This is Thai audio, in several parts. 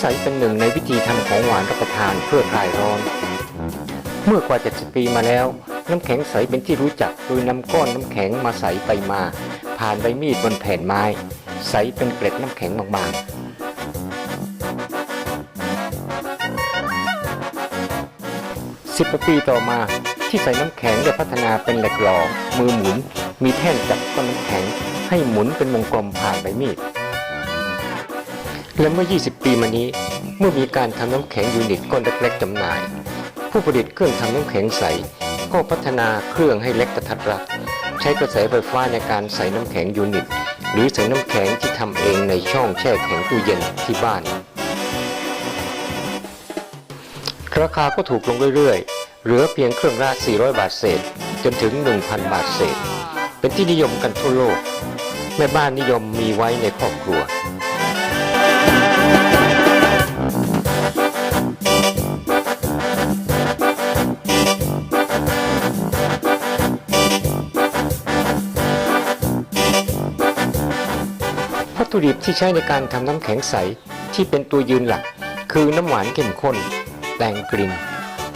ใสเป็นหนึ่งในวิธีทำของหวานรับประทานเพื่อคลายร้อน เมื่อกว่า 70 ปีมาแล้ว น้ำแข็งใสเป็นที่รู้จักโดยนำก้อนน้ำแข็งมาใสไปมา ผ่านใบมีดบนแผ่นไม้ ใสเป็นเกล็ดน้ำแข็งบางๆสิบปีต่อมาที่ใส่น้ำแข็งได้พัฒนาเป็นเหล็กหล่อมือหมุน มีแท่นจับก้อนน้ำแข็ง ให้หมุนเป็นวงกลมผ่านใบมีด และเมื่อ 20 ปีมานี้ เมื่อมีการทำน้ำแข็งยูนิตก้อนเล็กๆจำหน่าย ผู้ผลิตเครื่องทำน้ำแข็งใส ก็พัฒนาเครื่องให้เล็กกระทัดรัดใช้กระแสไฟฟ้าในการใส่น้ำแข็งยูนิต หรือใส่น้ำแข็งที่ทำเองในช่องแช่แข็งตู้เย็นที่บ้าน ราคาก็ถูกลงเรื่อยๆ เหลือเพียงเครื่องละ 400 บาทเศษ จนถึง 1,000 บาทเศษ เป็นที่นิยมกันทั่วโลก แม่บ้านนิยมมีไว้ในครอบครัว ถุดิบที่ใช้ในการทำน้ำแข็งใสที่เป็นตัวยืนหลัก คือน้ำหวานเข้มข้น แต่งกลิ่น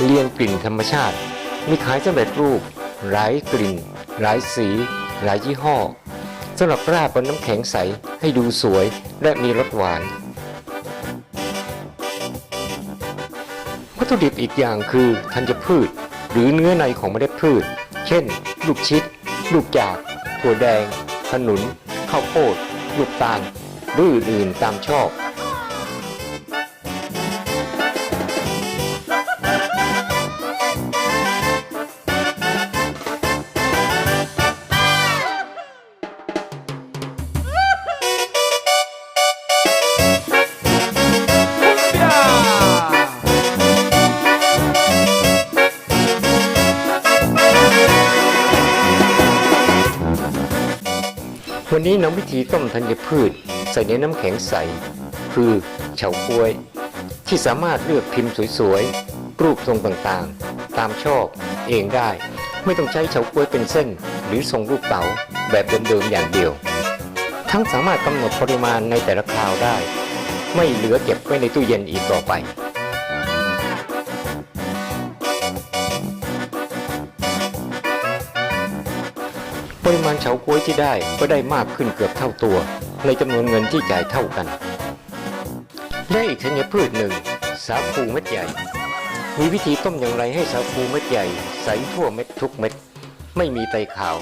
เลียงกลิ่นธรรมชาติ มีขายสำเร็จรูป หลายกลิ่น หลายสี หลายยี่ห้อสำหรับราดบนน้ำแข็งใสให้ดูสวยและมีรสหวาน วัตถุดิบอีกอย่างคือธัญพืช หรือเนื้อในของเมล็ดพืช เช่น ลูกชิด ลูกจากถั่วแดง ขนุน ข้าวโพด ลูกตาลหรืออื่นตามชอบ วันนี้นำวิธีต้มธัญพืช ใส่ในน้ำแข็งใส คือเฉาก๊วย ที่สามารถเลือกพิมพ์สวยๆ รูปทรงต่างๆ ตามชอบเองได้ ไม่ต้องใช้เฉาก๊วยเป็นเส้น หรือทรงรูปเต๋าแบบเดิมๆอย่างเดียว ทั้งสามารถกำหนดปริมาณในแต่ละคราวได้ ไม่เหลือเก็บไว้ในตู้เย็นอีกต่อไป ริมาณเฉาก๊วยที่ได้ก็ได้มากขึ้นเกือบเท่าตัว ในจำนวนเงินที่จ่ายเท่ากัน และอีกธัญพืชหนึ่ง สาคูเม็ดใหญ่ มีวิธีต้มอย่างไรให้สาคูเม็ดใหญ่ ใสทั่วเม็ดทุกเม็ด ไม่มีไตขาว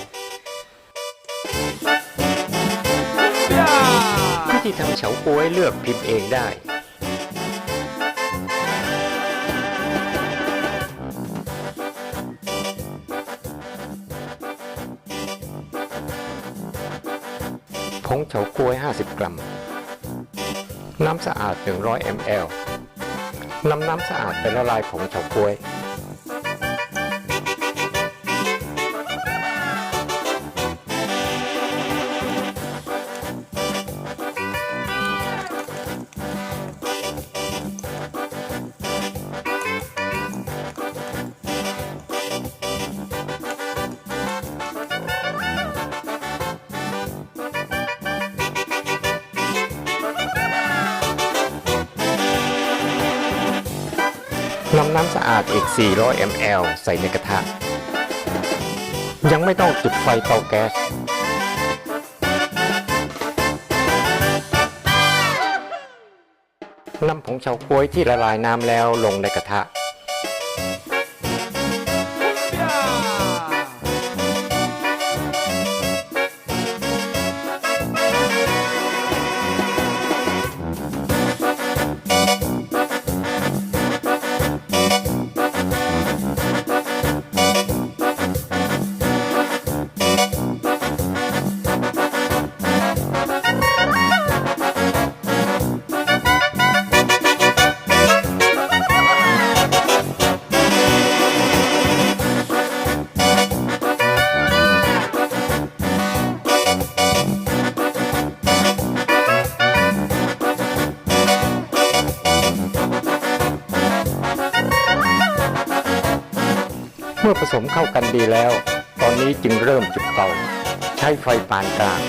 วิธีทำเฉาก๊วยเลือกพิมพ์เองได้ ผงเฉาก๊วย 50 กรัม น้ำสะอาด 100 ml นำน้ำสะอาดไปละลายผงเฉาก๊วย นำน้ำสะอาดอีก 400 ml ใส่ในกระทะ ยังไม่ต้องจุดไฟเตาแก๊ส นำผงเฉาก๊วยที่ละลายน้ำแล้วลงในกระทะ สมเข้ากันดีแล้ว ตอนนี้จึงเริ่มจุดเตา ใช้ไฟปานกลาง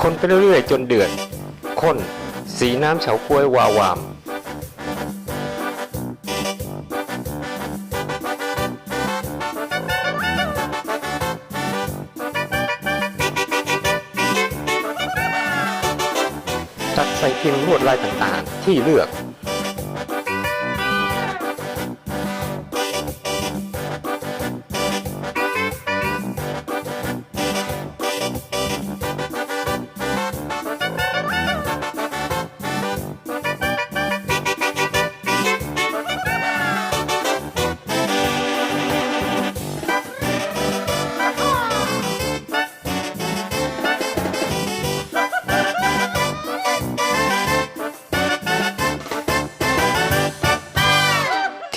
คนไปเรื่อยๆจนเดือดข้น สีน้ำเฉาก้วยวาวาม พิมพ์ลวดลายต่างๆ ที่เลือก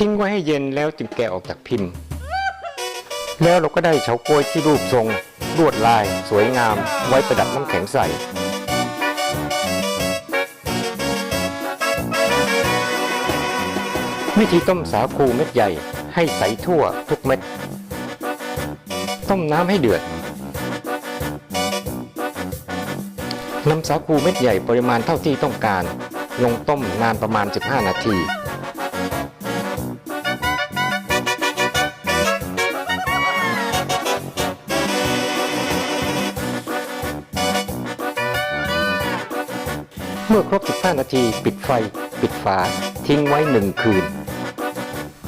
ทิ้งไว้ให้เย็นแล้วจึงแกะออกจากพิมพ์ แล้วเราก็ได้เฉาก๊วยที่รูปทรง ลวดลาย สวยงาม ไว้ประดับน้ำแข็งใสวิธีต้มสาคูเม็ดใหญ่ให้ใสทั่วทุกเม็ด ต้มน้ำให้เดือดนำสาคูเม็ดใหญ่ปริมาณเท่าที่ต้องการ ลงต้มนานประมาณ 15 นาที มื่อครบ 15 นาที ปิดไฟ ปิดฝา ทิ้งไว้หนึ่งคืน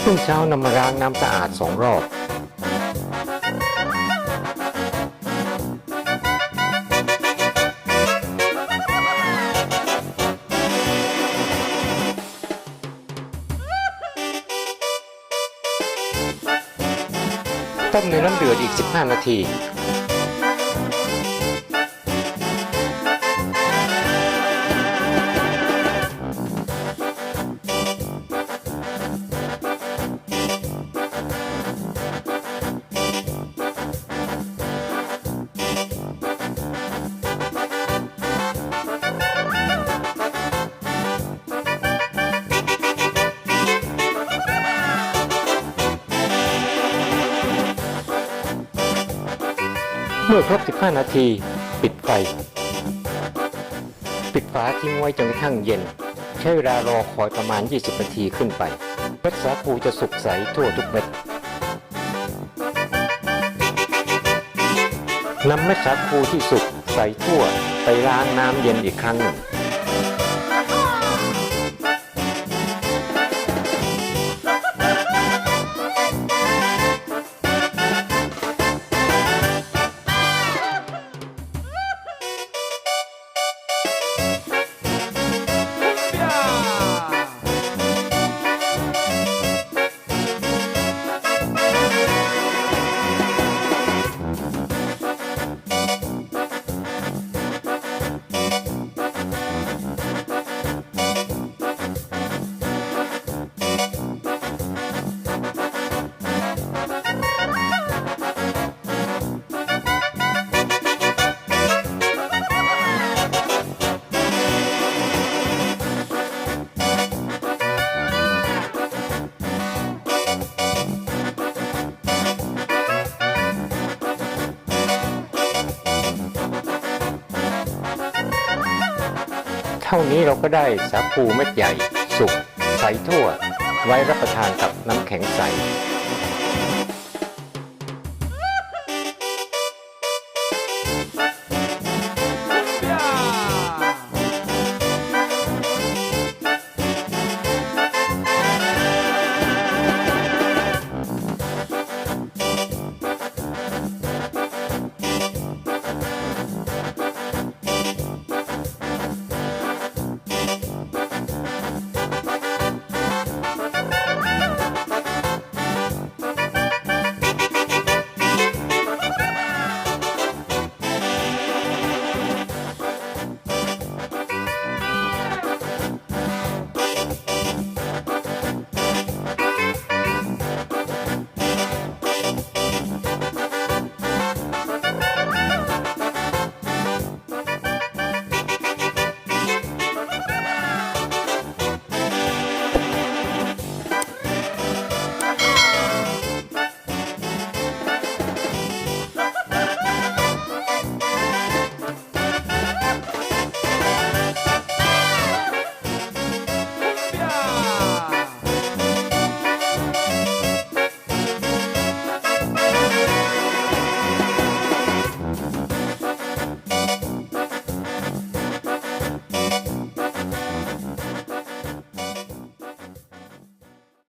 รุ่งเช้านำมาล้างน้ำสะอาดสองรอบต้มในน้ำเดือดอีก 15 นาที เมื่อครบ 15 นาที ปิดไฟ ปิดฝาทิ้งไว้จนกระทั่งเย็น ใช้เวลารอคอยประมาณ 20 นาทีขึ้นไปเม็ดสาคูจะสุกใสทั่วทุกเม็ดนำเม็ดสาคูที่สุกใสทั่วไปล้างน้ำเย็นอีกครั้งหนึ่ง ท่านี้เราก็ได้สาคูเม็ดใหญ่ สุกใสทั่ว ไว้รับประทานกับน้ำแข็งใส